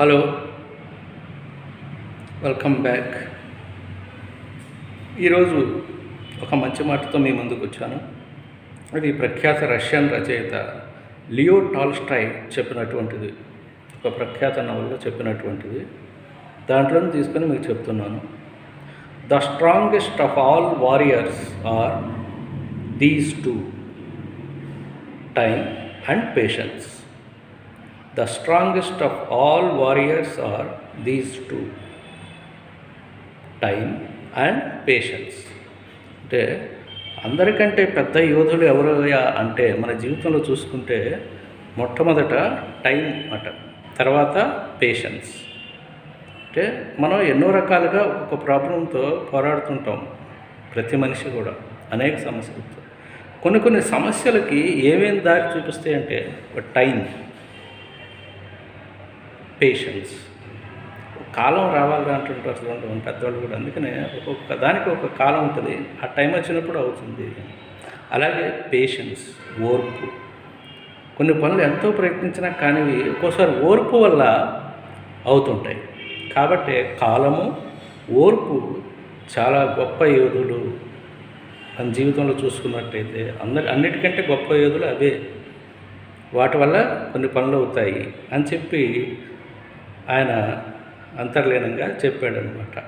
Hello. Welcome back. ఈరోజు ఒక మంచి మాటతో మీ ముందుకు వచ్చాను. అది ప్రఖ్యాత రష్యన్ రచయిత లియో టాల్స్టాయ్ చెప్పినటువంటిది. ఒక ప్రఖ్యాత నవల్లో చెప్పినటువంటిది. దాంట్లో తీసుకొని మీకు చెప్తున్నాను. The strongest of all warriors are these two. Time and patience. The strongest of all warriors are these two. Time and patience. అంటే అందరికంటే పెద్ద యోధులు ఎవరు అంటే మన జీవితంలో చూసుకుంటే మొట్టమొదట టైం అట తర్వాత పేషెన్స్. అంటే మనం ఎన్నో రకాలుగా ఒక ప్రాబ్లంతో పోరాడుతుంటాం ప్రతి మనిషి కూడా అనేక సమస్యలతో. కొన్ని కొన్ని సమస్యలకి ఏమేమి దారి చూపిస్తాయి అంటే టైం. పేషెన్స్ కాలం రావాలి అంటుంటారు చూడండి పెద్దవాళ్ళు కూడా. అందుకనే ఒక్కొక్క దానికి ఒక కాలం ఉంటుంది. ఆ టైం వచ్చినప్పుడు అవుతుంది. అలాగే పేషెన్స్ ఓర్పు. కొన్ని పనులు ఎంతో ప్రయత్నించినా కానివి ఒక్కోసారి ఓర్పు వల్ల అవుతుంటాయి. కాబట్టి కాలము ఓర్పు చాలా గొప్ప యోధులు. మన జీవితంలో చూసుకున్నట్టయితే అందరి అన్నిటికంటే గొప్ప యోధులు అవే. వాటి వల్ల కొన్ని పనులు అవుతాయి అని చెప్పి ఆయన అంతర్లీనంగా చెప్పాడనమాట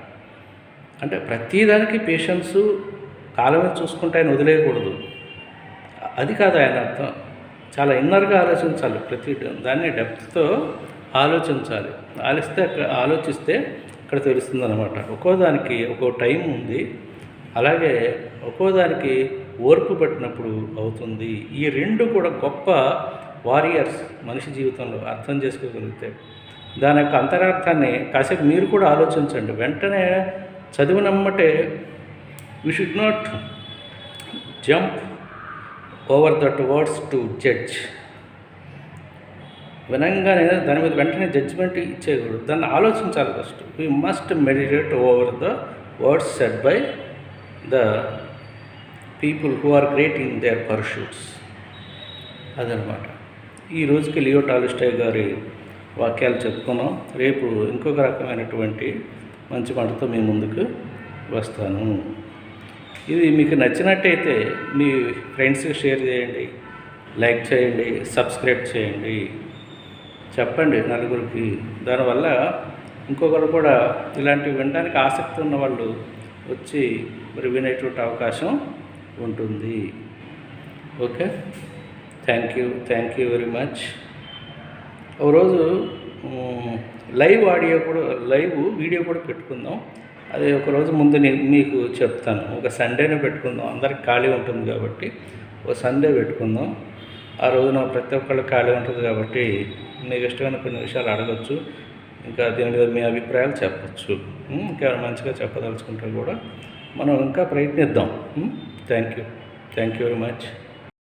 అంటే ప్రతిదానికి పేషెన్సు కాలమే చూసుకుంటే ఆయన వదిలేయకూడదు. అది కాదు ఆయన అర్థం. చాలా ఇన్నర్గా ఆలోచించాలి ప్రతి దాన్ని డెప్త్తో ఆలోచించాలి. ఆలిస్తే అక్కడ ఆలోచిస్తే అక్కడ తెలుస్తుంది అనమాట ఒక్కో దానికి ఒక్కో టైం ఉంది. అలాగే ఒక్కో దానికి ఓర్పు పట్టినప్పుడు అవుతుంది. ఈ రెండు కూడా గొప్ప వారియర్స్ మనిషి జీవితంలో అర్థం చేసుకోగలిగితే దాని యొక్క అంతరార్థాన్ని కాసేపు మీరు కూడా ఆలోచించండి. వెంటనే చదివినమ్మటే we should not jump over that words to judge వినంగానే దాని మీద వెంటనే జడ్జిమెంట్ ఇచ్చేయకూడదు. దాన్ని ఆలోచించాలి first we must meditate over the words set by the people who are great in their pursuits అదనమాట. ఈ రోజుకి లియో టాలిస్టే గారి వాక్యాలు చెప్పుకున్నాం. రేపు ఇంకొక రకమైనటువంటి మంచి పంటతో మీ ముందుకు వస్తాను. ఇది మీకు నచ్చినట్టయితే మీ ఫ్రెండ్స్కి షేర్ చేయండి లైక్ చేయండి సబ్స్క్రైబ్ చేయండి. చెప్పండి నలుగురికి. దానివల్ల ఇంకొకరు కూడా ఇలాంటివి వినడానికి ఆసక్తి ఉన్న వాళ్ళు వచ్చి మరి వినేటువంటి అవకాశం ఉంటుంది. Okay? Thank you. Thank you very much. ఒకరోజు లైవ్ ఆడియో కూడా లైవ్ వీడియో కూడా పెట్టుకుందాం. అది ఒక రోజు ముందు నేను మీకు చెప్తాను. ఒక సండేనే పెట్టుకుందాం. అందరికి ఖాళీ ఉంటుంది కాబట్టి ఒక సండే పెట్టుకుందాం. ఆ రోజున ప్రతి ఒక్కళ్ళు ఖాళీ ఉంటుంది కాబట్టి మీకు ఇష్టమైన కొన్ని విషయాలు అడగచ్చు. ఇంకా దీని మీద మీ అభిప్రాయాలు చెప్పచ్చు. ఇంకా మంచిగా చెప్పదలుచుకుంటే కూడా మనం ఇంకా ప్రయత్నిద్దాం. Thank you. Thank you very much.